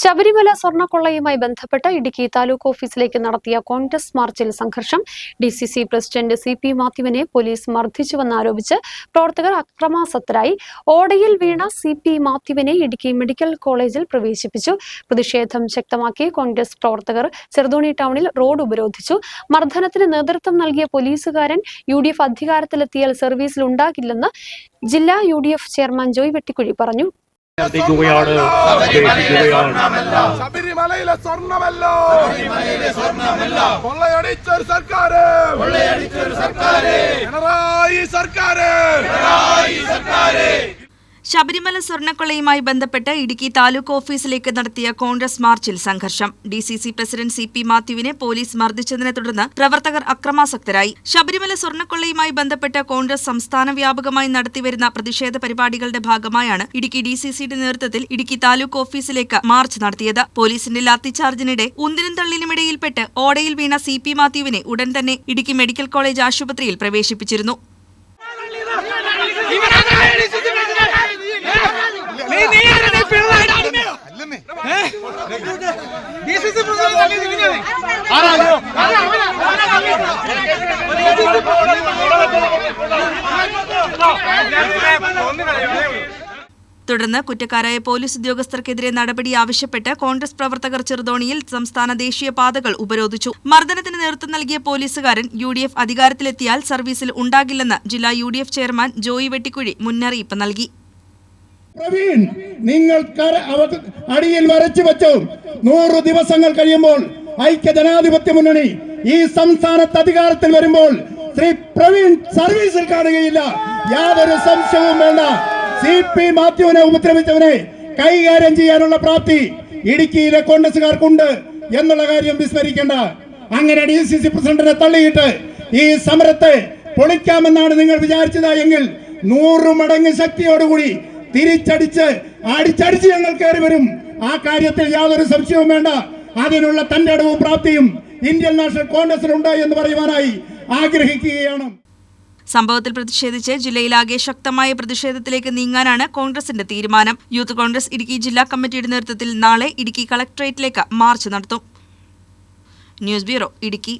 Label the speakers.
Speaker 1: ശബരിമല സ്വർണക്കൊള്ളയുമായി ബന്ധപ്പെട്ട് ഇടുക്കി താലൂക്ക് ഓഫീസിലേക്ക് നടത്തിയ കോൺഗ്രസ് മാർച്ചിൽ സംഘർഷം. D C C president C P മാത്യുവിനെ police മർദ്ദിച്ചുവെന്നാരോപിച്ച് പ്രവർത്തകർ അക്രമാസക്തരായി. ഓടയിൽ വീണ സി പി മാത്യുവിനെ ഇടുക്കി മെഡിക്കൽ കോളേജിൽ പ്രവേശിപ്പിച്ചു. പ്രതിഷേധം ശക്തമാക്കി കോൺഗ്രസ് പ്രവർത്തകർ ചെറുതോണി ടൗണിൽ റോഡ് ഉപരോധിച്ചു. മർദ്ദനത്തിന് നേതൃത്വം നൽകിയ പോലീസുകാരൻ യു ഡി എഫ് അധികാരത്തിലെത്തിയാൽ സർവീസിൽ ഉണ്ടാകില്ലെന്ന് ജില്ലാ U D F chairman Joy Vettikuzhi പറഞ്ഞു.
Speaker 2: ഉപേക്ഷിക്കുകയാണ്
Speaker 3: ശബരിമലയിലെ സ്വർണമല്ലോ കൊള്ളയടിച്ചൊരു സർക്കാര്. പിണറായി സർക്കാര്.
Speaker 4: ശബരിമല സ്വർണക്കൊള്ളയുമായി ബന്ധപ്പെട്ട് ഇടുക്കി താലൂക്ക് ഓഫീസിലേക്ക് നടത്തിയ കോൺഗ്രസ് മാർച്ചിൽ സംഘർഷം. D C C president C P മാത്യുവിനെ police മർദ്ദിച്ചതിനെ തുടർന്ന് പ്രവർത്തകർ അക്രമാസക്തരായി. ശബരിമല സ്വർണക്കൊള്ളയുമായി ബന്ധപ്പെട്ട് കോൺഗ്രസ് സംസ്ഥാന വ്യാപകമായി നടത്തിവരുന്ന പ്രതിഷേധ പരിപാടികളുടെ ഭാഗമായാണ് ഇടുക്കി ഡി സി സിയുടെ നേതൃത്വത്തിൽ ഇടുക്കി താലൂക്ക് ഓഫീസിലേക്ക് മാർച്ച് നടത്തിയത്. പോലീസിന്റെ ലാത്തിച്ചാർജിനിടെ ഉന്തിനും തള്ളിനുമിടയിൽപ്പെട്ട് ഓടയിൽ വീണ സി പി മാത്യുവിനെ ഉടൻ തന്നെ ഇടുക്കി മെഡിക്കൽ കോളേജ് ആശുപത്രിയിൽ പ്രവേശിപ്പിച്ചിരുന്നു. തുടർന്ന് കുറ്റക്കാരായ പോലീസ് ഉദ്യോഗസ്ഥർക്കെതിരെ നടപടി ആവശ്യപ്പെട്ട് കോൺഗ്രസ് പ്രവർത്തകർ ചെറുതോണിയിൽ സംസ്ഥാന ദേശീയ പാതകൾ ഉപരോധിച്ചു. മർദ്ദനത്തിന് നേതൃത്വം നൽകിയ പോലീസുകാരൻ യു ഡി എഫ് അധികാരത്തിലെത്തിയാൽ സർവീസിൽ ഉണ്ടാകില്ലെന്ന് ജില്ലാ U D F chairman Joy Vettikuzhi മുന്നറിയിപ്പ് നൽകി.
Speaker 5: പ്രവീൺ നിങ്ങൾ അടിയിൽ വരച്ചു വെച്ചു. നൂറ് ദിവസങ്ങൾ കഴിയുമ്പോൾ ഐക്യ ജനാധിപത്യ മുന്നണി ഈ സംസ്ഥാനത്ത് അധികാരത്തിൽ വരുമ്പോൾ ശ്രീ പ്രവീൺ സർവീസിൽ കാണുകയില്ല. യാതൊരു സംശയവും വേണ്ട. സി പി മാത്യുവിനെ ഉപദ്രവിച്ചവനെ കൈകാര്യം ചെയ്യാനുള്ള പ്രാപ്തി ഇടുക്കിയിലെ കോൺഗ്രസുകാർക്കുണ്ട് എന്നുള്ള കാര്യം വിസ്മരിക്കേണ്ട. അങ്ങനെ ഡി സി സി പ്രസിഡന്റിനെ തള്ളിയിട്ട് ഈ സമരത്തെ പൊളിക്കാമെന്നാണ് നിങ്ങൾ വിചാരിച്ചത് എങ്കിൽ നൂറ് മടങ്ങ് ശക്തിയോടുകൂടി തിരിച്ചടിച്ച് അടിച്ചടിച്ച് ഞങ്ങൾ കയറി വരും. ആ കാര്യത്തിൽ യാതൊരു സംശയവും വേണ്ട. അതിനുള്ള തന്റെ അടവും പ്രാപ്തിയും ഇന്ത്യൻ നാഷണൽ കോൺഗ്രസിനുണ്ട് എന്ന് പറയുവാനായി ആഗ്രഹിക്കുകയാണ്.
Speaker 4: സംഭവത്തിൽ പ്രതിഷേധിച്ച് ജില്ലയിലാകെ ശക്തമായ പ്രതിഷേധത്തിലേക്ക് നീങ്ങാനാണ് കോൺഗ്രസിന്റെ തീരുമാനം. യൂത്ത് കോൺഗ്രസ് ഇടുക്കി ജില്ലാ കമ്മിറ്റിയുടെ നേതൃത്വത്തിൽ നാളെ ഇടുക്കി കളക്ടറേറ്റിലേക്ക് മാർച്ച് നടത്തും. News bureau Idukki.